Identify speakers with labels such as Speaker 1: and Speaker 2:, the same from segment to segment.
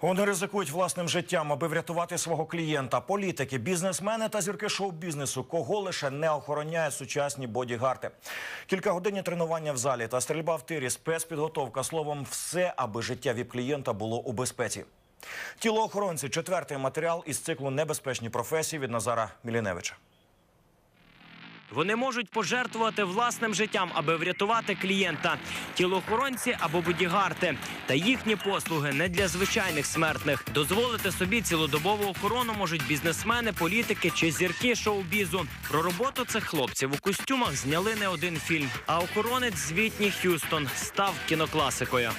Speaker 1: Вони ризикують власним життям, аби врятувати свого клієнта. Політики, бізнесмени та зірки шоу-бізнесу. Кого лише не охороняють сучасні бодігарти. Кількагодинні тренування в залі та стрільба в тирі, спецпідготовка. Словом, все, аби життя віп-клієнта було у безпеці. Тілоохоронці четвертий матеріал із циклу Небезпечні професії від Назара Міліневича.
Speaker 2: Вони можуть пожертвувати власним життям, аби врятувати клієнта, тілоохоронці або бодігарти. Та їхні послуги не для звичайних смертних. Дозволити собі цілодобову охорону можуть бізнесмени, політики чи зірки шоу-бізу. Про роботу цих хлопців у костюмах зняли не один фільм. А охоронець з Вітні Х'юстон став кінокласикою.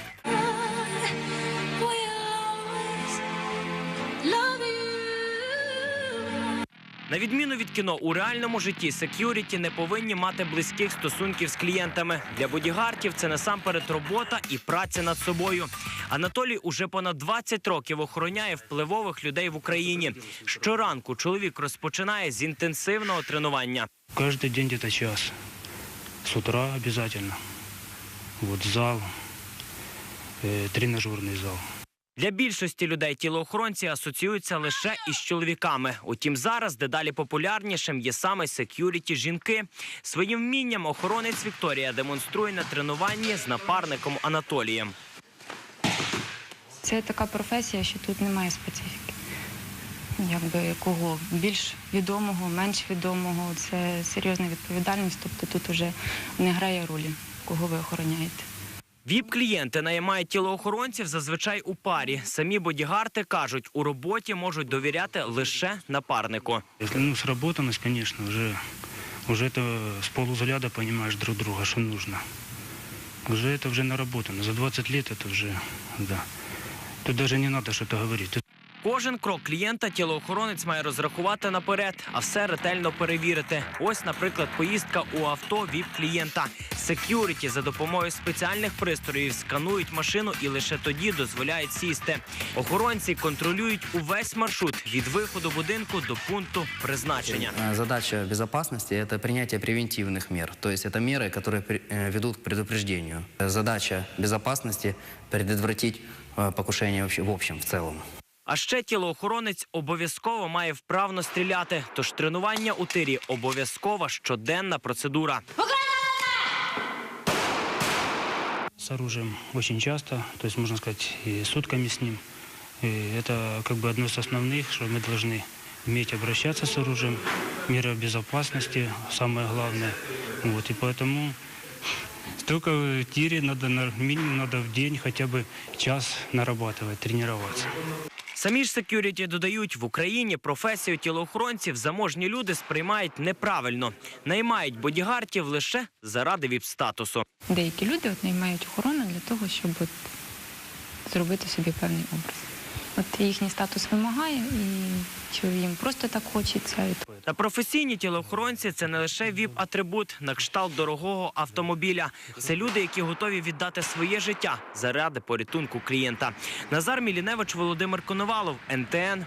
Speaker 2: На відміну від кіно, у реальному житті сек'юріті не повинні мати близьких стосунків з клієнтами. Для бодігартів це насамперед робота і праця над собою. Анатолій уже понад 20 років охороняє впливових людей в Україні. Щоранку чоловік розпочинає з интенсивного тренування.
Speaker 3: Каждый день где-то час. С утра обязательно. Вот зал, э, тренажерный зал.
Speaker 2: Для більшості людей тілоохоронці асоціюються лише із чоловіками. Утім, зараз дедалі популярнішим є саме сек'юріті жінки. Своїм вмінням охоронець Вікторія демонструє на тренуванні з напарником Анатолієм.
Speaker 4: Це така професія, що тут немає специфіки. Якби кого більш відомого, менш відомого, це серйозна відповідальність. Тобто тут уже не грає ролі, кого ви охороняєте.
Speaker 2: Віп-клієнти наймають тілоохоронців зазвичай у парі. Самі бодігарти кажуть, у роботі можуть довіряти лише напарнику.
Speaker 3: Если ну, сработанность, конечно, уже, уже это с полузаряда понимаешь друг друга, что нужно. Уже это уже наработано. За 20 лет это уже, да. Тут даже не надо что-то говорить. Тут
Speaker 2: Кожен крок клієнта тілоохоронець має розрахувати наперед, а все ретельно перевірити. Ось, наприклад, поїздка у авто віп клієнта. Сек'юріті за допомогою спеціальних пристроїв сканують машину і лише тоді дозволяють сісти. Охоронці контролюють увесь маршрут від виходу будинку до пункту призначення.
Speaker 5: Э, Задача безопасности – это принятие превентивных мер. То есть это меры, которые при- э, ведут к предупреждению. Э, Задача безопасности – предотвратить э, покушение вообще, в общем, в целом.
Speaker 2: А ще тілоохоронець обов'язково має вправно стріляти. Тож тренування у тирі обов'язкова щоденна процедура.
Speaker 3: с оружием очень часто, то есть можно сказать и сутками с ним. И это как бы одно из основных, что мы должны уметь обращаться с оружием, меры безопасности самое главное. Вот, и поэтому только в тире надо на- минимум надо в день хотя бы час нарабатывать, тренироваться.
Speaker 2: Самі ж секюріті додають, в Україні професію тілоохоронців заможні люди сприймають неправильно. Наймають бодігартів лише заради віп-статусу.
Speaker 4: Деякі люди от наймають охорону для того, щоб от зробити собі певний образ. От їхній статус вимагає, і чи їм просто так хочеться.
Speaker 2: Та професійні тілоохоронці це не лише віп-атрибут на кшталт дорогого автомобіля. Це люди, які готові віддати своє життя заради порятунку клієнта. Назар Міліневич, Володимир Коновалов, НТН,